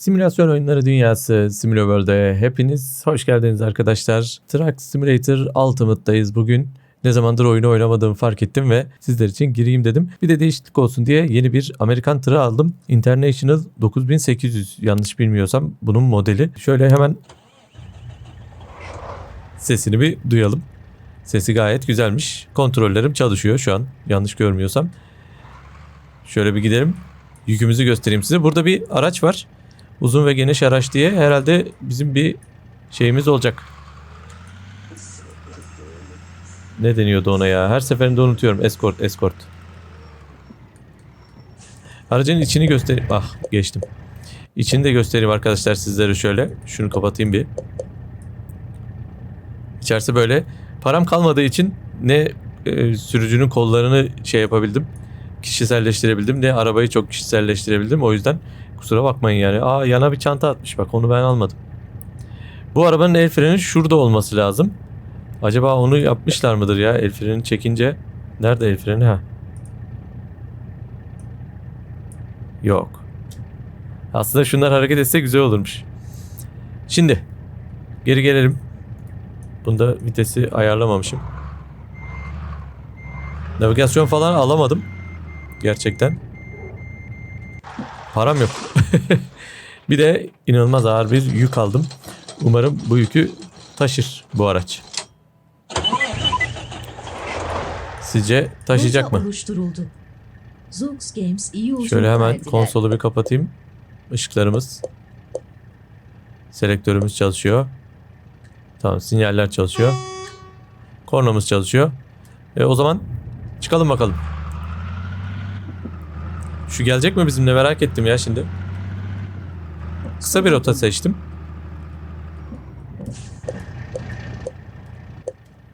Simülasyon oyunları dünyası SimiloWorld'e hepiniz hoş geldiniz arkadaşlar. Truck Simulator Ultimate'dayız bugün. Ne zamandır oyunu oynamadığımı fark ettim ve sizler için gireyim dedim. Bir de değişiklik olsun diye yeni bir Amerikan tırı aldım. International 9800 yanlış bilmiyorsam bunun modeli. Şöyle hemen sesini bir duyalım. Sesi gayet güzelmiş. Kontrollerim çalışıyor şu an yanlış görmüyorsam. Şöyle bir gidelim. Yükümüzü göstereyim size. Burada bir araç var. Uzun ve geniş araç diye herhalde bizim bir şeyimiz olacak. Ne deniyordu ona ya? Her seferinde unutuyorum. Escort, escort. Aracın içini göstereyim. Ah geçtim. İçini de göstereyim arkadaşlar sizlere şöyle. Şunu kapatayım bir. İçerisi böyle. Param kalmadığı için ne e, sürücünün kollarını şey yapabildim. Kişiselleştirebildim ne arabayı çok kişiselleştirebildim. O yüzden kusura bakmayın yani. Aa yana bir çanta atmış bak onu ben almadım. Bu arabanın el freni şurada olması lazım. Acaba onu yapmışlar mıdır ya el freni çekince? Nerede el freni ha? Yok. Aslında şunlar hareket etse güzel olurmuş. Şimdi geri gelelim. Bunda vitesi ayarlamamışım. Navigasyon falan alamadım. Gerçekten. Param yok. bir de inanılmaz ağır bir yük aldım. Umarım bu yükü taşır bu araç. Sizce taşıyacak mı? Şöyle hemen verdiler. konsolu bir kapatayım. Işıklarımız. Selektörümüz çalışıyor. Tamam sinyaller çalışıyor. Kornamız çalışıyor. E, o zaman çıkalım bakalım. Şu gelecek mi bizimle merak ettim ya şimdi. Kısa bir rota seçtim.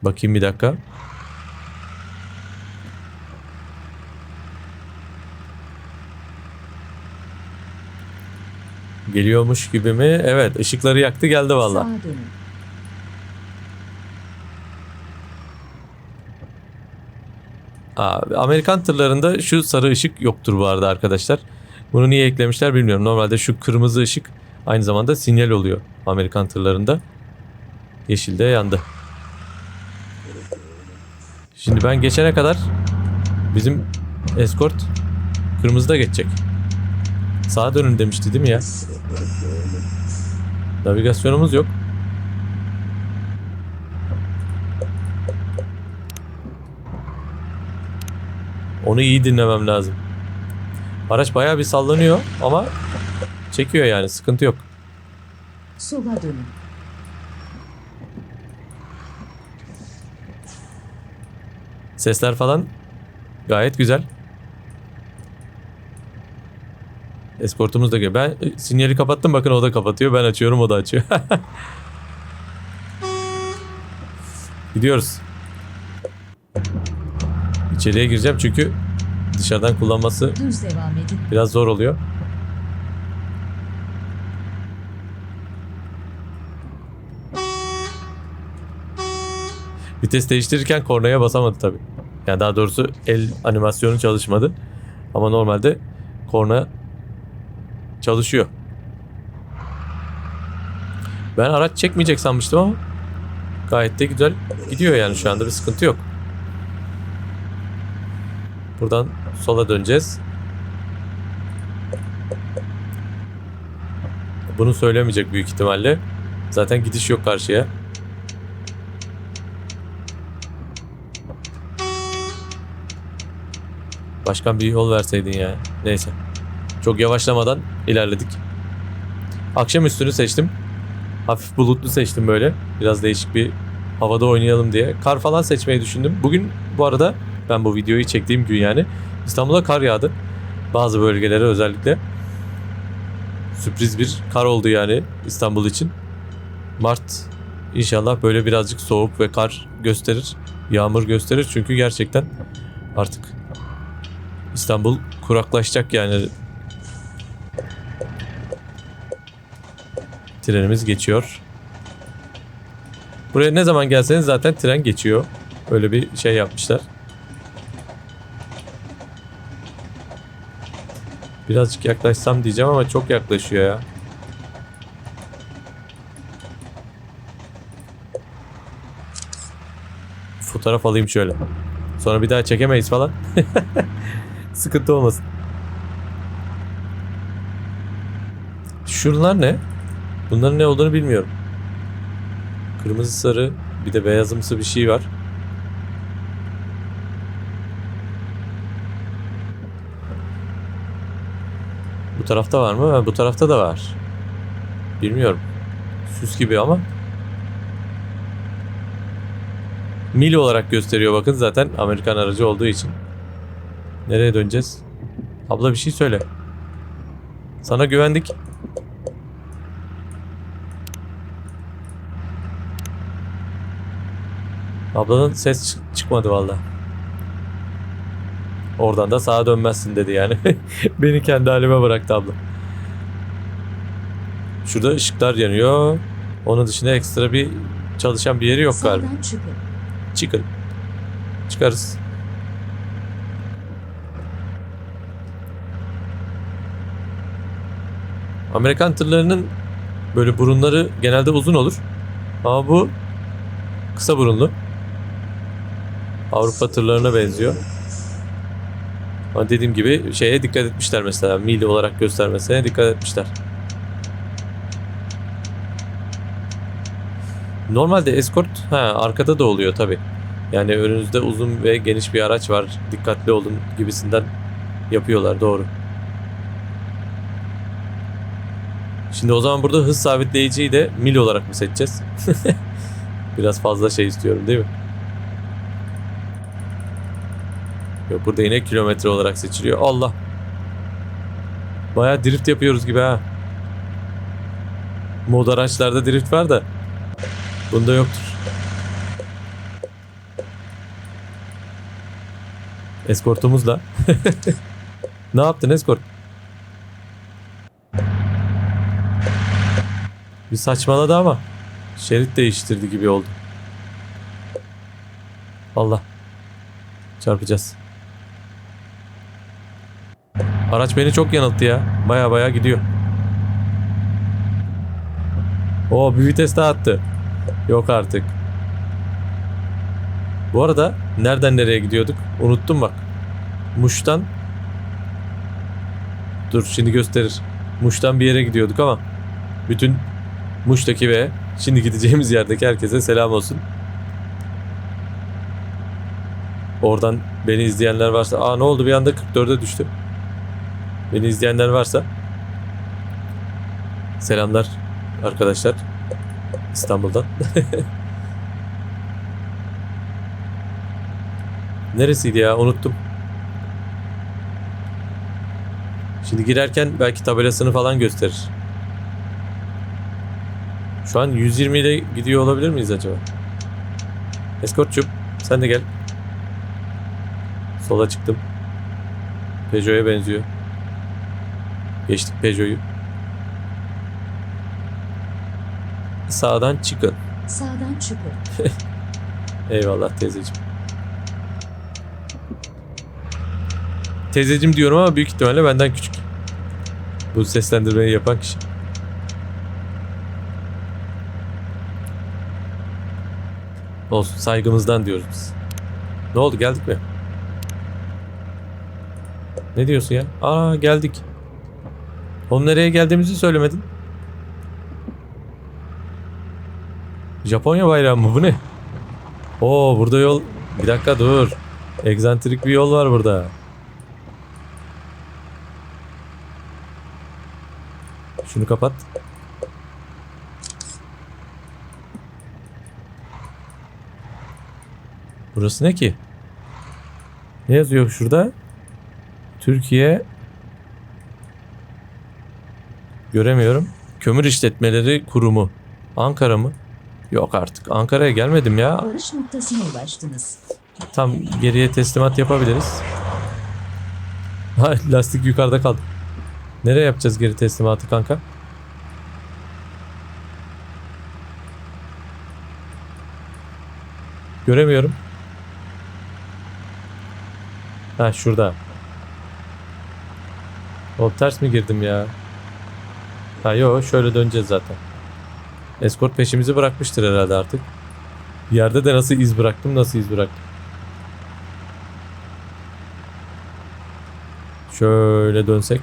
Bakayım bir dakika. Geliyormuş gibi mi? Evet ışıkları yaktı geldi valla. Abi, Amerikan tırlarında şu sarı ışık yoktur bu arada arkadaşlar. Bunu niye eklemişler bilmiyorum. Normalde şu kırmızı ışık aynı zamanda sinyal oluyor Amerikan tırlarında. Yeşil de yandı. Şimdi ben geçene kadar bizim eskort kırmızıda geçecek. Sağa dönün demişti değil mi ya? Navigasyonumuz yok. Onu iyi dinlemem lazım. Araç bayağı bir sallanıyor ama çekiyor yani sıkıntı yok. Sola dönün. Sesler falan gayet güzel. Eskortumuz da geliyor. Ben e, sinyali kapattım bakın o da kapatıyor. Ben açıyorum o da açıyor. Gidiyoruz. İçeriye gireceğim çünkü dışarıdan kullanması Düz devam edin. Biraz zor oluyor. Vites değiştirirken kornaya basamadı tabi. Yani daha doğrusu el animasyonu çalışmadı. Ama normalde korna çalışıyor. Ben araç çekmeyecek sanmıştım ama gayet de güzel gidiyor yani şu anda bir sıkıntı yok. Buradan sola döneceğiz. Bunu söylemeyecek büyük ihtimalle. Zaten gidiş yok karşıya. Başkan bir yol verseydin ya. Neyse. Çok yavaşlamadan ilerledik. Akşam üstünü seçtim. Hafif bulutlu seçtim böyle. Biraz değişik bir havada oynayalım diye. Kar falan seçmeyi düşündüm. Bugün bu arada ben bu videoyu çektiğim gün yani İstanbul'a kar yağdı. Bazı bölgelere özellikle sürpriz bir kar oldu yani İstanbul için. Mart inşallah böyle birazcık soğuk ve kar gösterir. Yağmur gösterir çünkü gerçekten artık İstanbul kuraklaşacak yani. Trenimiz geçiyor. Buraya ne zaman gelseniz zaten tren geçiyor. Öyle bir şey yapmışlar. Birazcık yaklaşsam diyeceğim ama çok yaklaşıyor ya. Fotoğraf alayım şöyle. Sonra bir daha çekemeyiz falan. Sıkıntı olmasın. Şunlar ne? Bunların ne olduğunu bilmiyorum. Kırmızı sarı bir de beyazımsı bir şey var. Tarafta var mı? Ha, bu tarafta da var. Bilmiyorum. Süs gibi ama. Mil olarak gösteriyor bakın zaten Amerikan aracı olduğu için. Nereye döneceğiz? Abla bir şey söyle. Sana güvendik. Ablanın ses çı- çıkmadı valla. Oradan da sağa dönmezsin dedi yani. Beni kendi halime bıraktı abla. Şurada ışıklar yanıyor. Onun dışında ekstra bir çalışan bir yeri yok galiba. Sağdan çıkın. Çıkın. Çıkarız. Amerikan tırlarının böyle burunları genelde uzun olur. Ama bu kısa burunlu. Avrupa tırlarına benziyor. Ama dediğim gibi şeye dikkat etmişler mesela. Mil olarak göstermesine dikkat etmişler. Normalde escort ha, arkada da oluyor tabi. Yani önünüzde uzun ve geniş bir araç var. Dikkatli olun gibisinden yapıyorlar doğru. Şimdi o zaman burada hız sabitleyiciyi de mil olarak mı seçeceğiz? Biraz fazla şey istiyorum değil mi? Yok burada yine kilometre olarak seçiliyor. Allah. Baya drift yapıyoruz gibi ha. Mod araçlarda drift var da. Bunda yoktur. Eskortumuzla. ne yaptın eskort? Bir saçmaladı ama şerit değiştirdi gibi oldu. Allah. Çarpacağız. Araç beni çok yanılttı ya. Baya baya gidiyor. Oo bir vites daha attı. Yok artık. Bu arada nereden nereye gidiyorduk? Unuttum bak. Muş'tan Dur şimdi gösterir. Muş'tan bir yere gidiyorduk ama bütün Muş'taki ve şimdi gideceğimiz yerdeki herkese selam olsun. Oradan beni izleyenler varsa aa ne oldu bir anda 44'e düştü. Beni izleyenler varsa selamlar arkadaşlar İstanbul'dan. Neresiydi ya unuttum. Şimdi girerken belki tabelasını falan gösterir. Şu an 120 ile gidiyor olabilir miyiz acaba? Eskortçum sen de gel. Sola çıktım. Peugeot'a benziyor. Geçtik Peugeot'u. Sağdan çıkın. Sağdan çıkın. Eyvallah teyzeciğim. Teyzeciğim diyorum ama büyük ihtimalle benden küçük. Bu seslendirmeyi yapan kişi. Olsun saygımızdan diyoruz biz. Ne oldu geldik mi? Ne diyorsun ya? Aa geldik. Oğlum nereye geldiğimizi söylemedin. Japonya bayrağı mı bu ne? Oo burada yol... Bir dakika dur. Egzantrik bir yol var burada. Şunu kapat. Burası ne ki? Ne yazıyor şurada? Türkiye Göremiyorum. Kömür İşletmeleri Kurumu. Ankara mı? Yok artık. Ankara'ya gelmedim ya. Varış noktasına ulaştınız. Tam geriye teslimat yapabiliriz. Ha lastik yukarıda kaldı. Nereye yapacağız geri teslimatı kanka? Göremiyorum. Ha şurada. O ters mi girdim ya? Ha yo şöyle döneceğiz zaten. Eskort peşimizi bırakmıştır herhalde artık. Yerde de nasıl iz bıraktım nasıl iz bıraktım. Şöyle dönsek.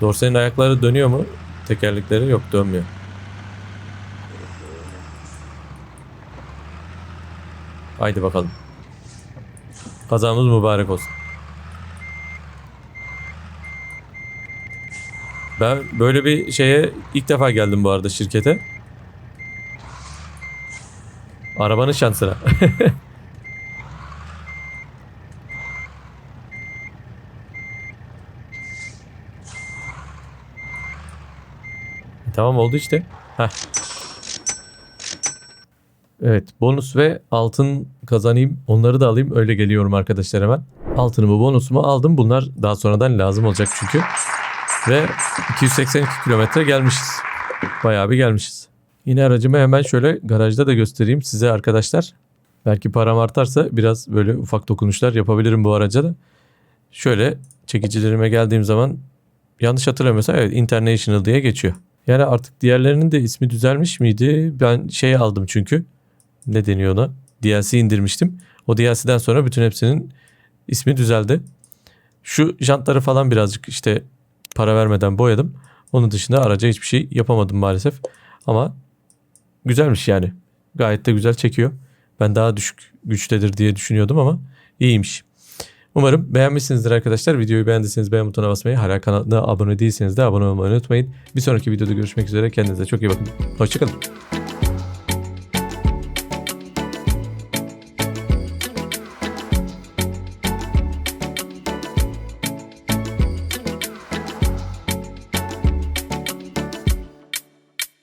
Dorsenin ayakları dönüyor mu? Tekerlekleri yok dönmüyor. Haydi bakalım. Kazamız mübarek olsun. Ben böyle bir şeye ilk defa geldim bu arada şirkete. Arabanın şansına. tamam oldu işte. Heh. Evet bonus ve altın kazanayım. Onları da alayım. Öyle geliyorum arkadaşlar hemen. Altınımı bonusumu aldım. Bunlar daha sonradan lazım olacak çünkü. Ve 282 kilometre gelmişiz. Bayağı bir gelmişiz. Yine aracımı hemen şöyle garajda da göstereyim size arkadaşlar. Belki param artarsa biraz böyle ufak dokunuşlar yapabilirim bu araca da. Şöyle çekicilerime geldiğim zaman yanlış hatırlamıyorsam evet International diye geçiyor. Yani artık diğerlerinin de ismi düzelmiş miydi? Ben şey aldım çünkü. Ne deniyor ona? DLC indirmiştim. O DLC'den sonra bütün hepsinin ismi düzeldi. Şu jantları falan birazcık işte para vermeden boyadım. Onun dışında araca hiçbir şey yapamadım maalesef. Ama güzelmiş yani. Gayet de güzel çekiyor. Ben daha düşük güçtedir diye düşünüyordum ama iyiymiş. Umarım beğenmişsinizdir arkadaşlar. Videoyu beğendiyseniz beğen butonuna basmayı, hala kanalına abone değilseniz de abone olmayı unutmayın. Bir sonraki videoda görüşmek üzere. Kendinize çok iyi bakın. Hoşçakalın.